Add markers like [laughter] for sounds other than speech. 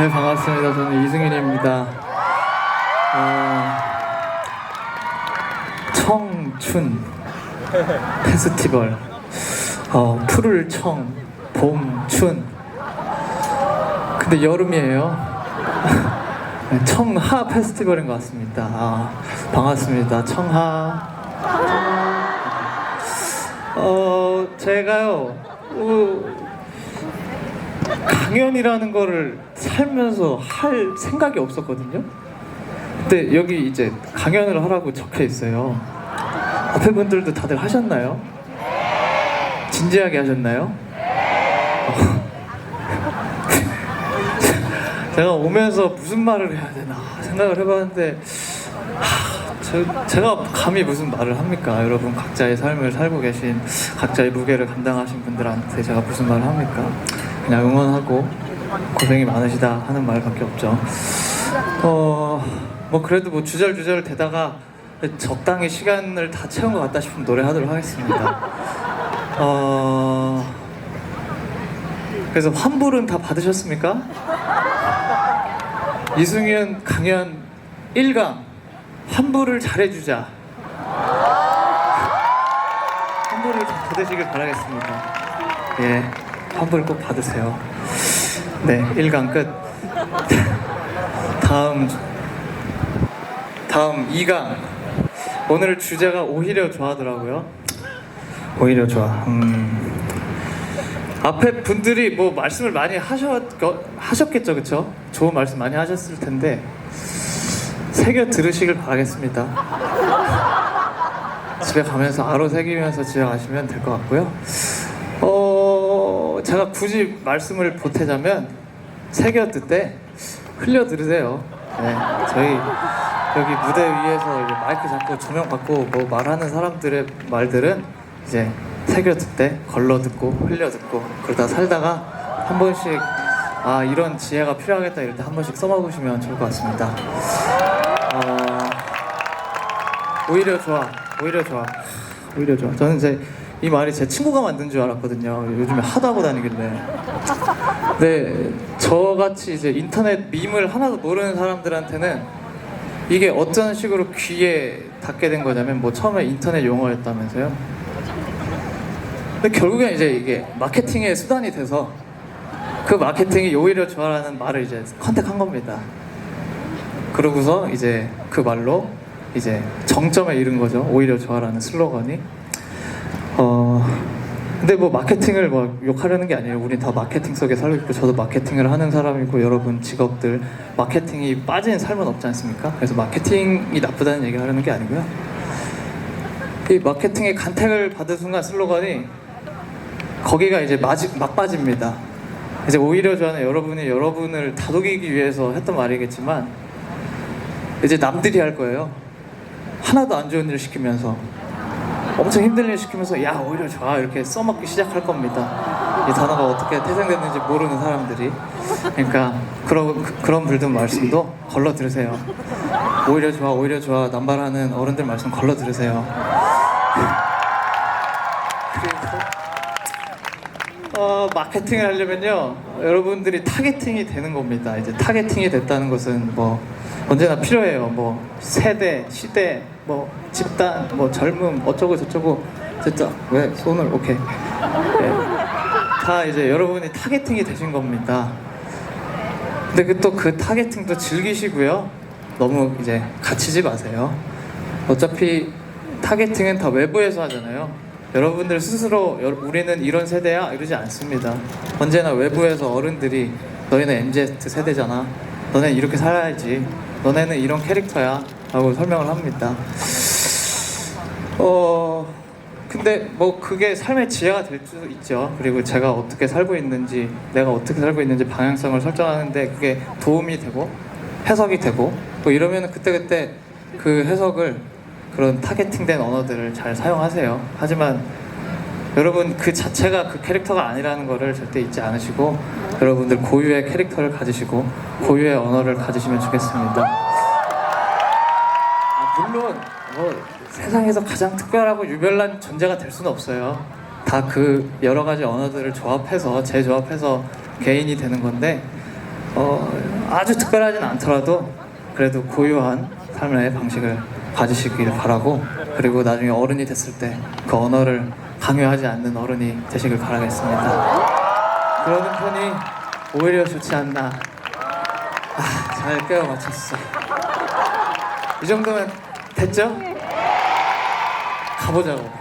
네 반갑습니다. 저는 이승윤입니다. 어, 청춘 페스티벌 어, 푸를 청 봄 춘 근데 여름이에요. 네, [laughs] 청하 페스티벌인 것 같습니다. 아, 반갑습니다. 청하. 어 제가요. 어, 강연이라는 거를 살면서 할 생각이 없었거든요. 근데 여기 이제 강연을 하라고 적혀 있어요. 앞에 분들도 다들 하셨나요? 진지하게 하셨나요? 어. [laughs] 제가 오면서 무슨 말을 해야 되나 생각을 해봤는데 하, 저, 제가 감히 무슨 말을 합니까? 여러분 각자의 삶을 살고 계신 각자의 무게를 감당하신 분들한테 제가 무슨 말을 합니까? 그냥 응원하고 고생이 많으시다 하는 말밖에 없죠. 어, 뭐 그래도 뭐 주절주절 되다가 적당히 시간을 다 채운 것 같다 싶으면 노래하도록 하겠습니다. 어, 그래서 환불은 다 받으셨습니까? 이승윤 강연 1강 환불을 잘해주자. 환불을 다 받으시길 바라겠습니다. 예, 환불 꼭 받으세요. 네, 1강 끝. 다음 다음 2강. 오늘 주제가 오히려 좋아하더라고요. 오히려 좋아. 음. 앞에 분들이 뭐 말씀을 많이 하셨 하셨겠죠, 그렇죠? 좋은 말씀 많이 하셨을 텐데 새겨 들으시길 바라겠습니다. 집에 가면서 아로 새기면서 집에 가시면 될 것 같고요. 어, 제가 굳이 말씀을 보태자면 새겨 듣되 흘려 들으세요. 네, 저희 여기 무대 위에서 이제 마이크 잡고 조명 받고 뭐 말하는 사람들의 말들은 이제 새겨 듣되 걸러 듣고 흘려 듣고 그러다 살다가 한 번씩 아 이런 지혜가 필요하겠다 이럴 때 한 번씩 써먹으시면 좋을 것 같습니다. 어, 오히려 좋아, 오히려 좋아, 오히려 좋아. 저는 이제 이 말이 제 친구가 만든 줄 알았거든요. 요즘에 하도 하고 다니길래. 네, 저같이 이제 인터넷 밈을 하나도 모르는 사람들한테는 이게 어떤 식으로 귀에 닿게 된 거냐면 뭐 처음에 인터넷 용어였다면서요. 근데 결국엔 이제 이게 마케팅의 수단이 돼서 그 마케팅이 오히려 좋아라는 말을 이제 컨택한 겁니다. 그러고서 이제 그 말로 이제 정점에 이른 거죠. 오히려 좋아라는 슬로건이. 어 근데 뭐 마케팅을 뭐 욕하려는 게 아니에요. 우린 다 마케팅 속에 살고 있고 저도 마케팅을 하는 사람이고 여러분 직업들 마케팅이 빠진 삶은 없지 않습니까? 그래서 마케팅이 나쁘다는 얘기를 하려는 게 아니고요. 이 마케팅의 간택을 받은 순간 슬로건이 거기가 이제 마지, 막바지입니다. 이제 오히려 저는 여러분이 여러분을 다독이기 위해서 했던 말이겠지만 이제 남들이 할 거예요. 하나도 안 좋은 일 시키면서 엄청 일 시키면서 야 오히려 좋아 이렇게 써먹기 시작할 겁니다. 이 단어가 어떻게 태생됐는지 모르는 사람들이 그러니까 그런 그런 불든 말씀도 걸러 들으세요. 오히려 좋아 오히려 좋아 남발하는 어른들 말씀 걸러 들으세요. 어, 마케팅을 하려면요 여러분들이 타겟팅이 되는 겁니다. 이제 타겟팅이 됐다는 것은 뭐 언제나 필요해요. 뭐 세대, 시대, 뭐 집단, 뭐 젊음 어쩌고 저쩌고 진짜 왜 손을 오케이 네. 다 이제 여러분이 타겟팅이 되신 겁니다. 근데 그또그 타겟팅도 즐기시고요. 너무 이제 갇히지 마세요. 어차피 타겟팅은 다 외부에서 하잖아요. 여러분들 스스로 여- 우리는 이런 세대야 이러지 않습니다. 언제나 외부에서 어른들이 너희는 MZ 세대잖아. 너네 이렇게 살아야지. 너네는 이런 캐릭터야. 라고 설명을 합니다. 어, 근데 뭐 그게 삶의 지혜가 될 수 있죠. 그리고 제가 어떻게 살고 있는지, 내가 어떻게 살고 있는지 방향성을 설정하는데 그게 도움이 되고 해석이 되고 뭐 이러면 그때그때 그 해석을 그런 타겟팅된 언어들을 잘 사용하세요. 하지만 여러분 그 자체가 그 캐릭터가 아니라는 거를 절대 잊지 않으시고 여러분들 고유의 캐릭터를 가지시고 고유의 언어를 가지시면 좋겠습니다. 아, 물론 뭐 세상에서 가장 특별하고 유별난 존재가 될 수는 없어요. 다 그 여러 가지 언어들을 조합해서 재조합해서 개인이 되는 건데 어, 아주 특별하진 않더라도 그래도 고유한 삶의 방식을 가지시길 바라고 그리고 나중에 어른이 됐을 때 그 언어를 강요하지 않는 어른이 되시길 바라겠습니다. 그러는 편이 오히려 좋지 않나. 아, 잘 깨워 맞췄어. 이 정도면 됐죠? 가보자고.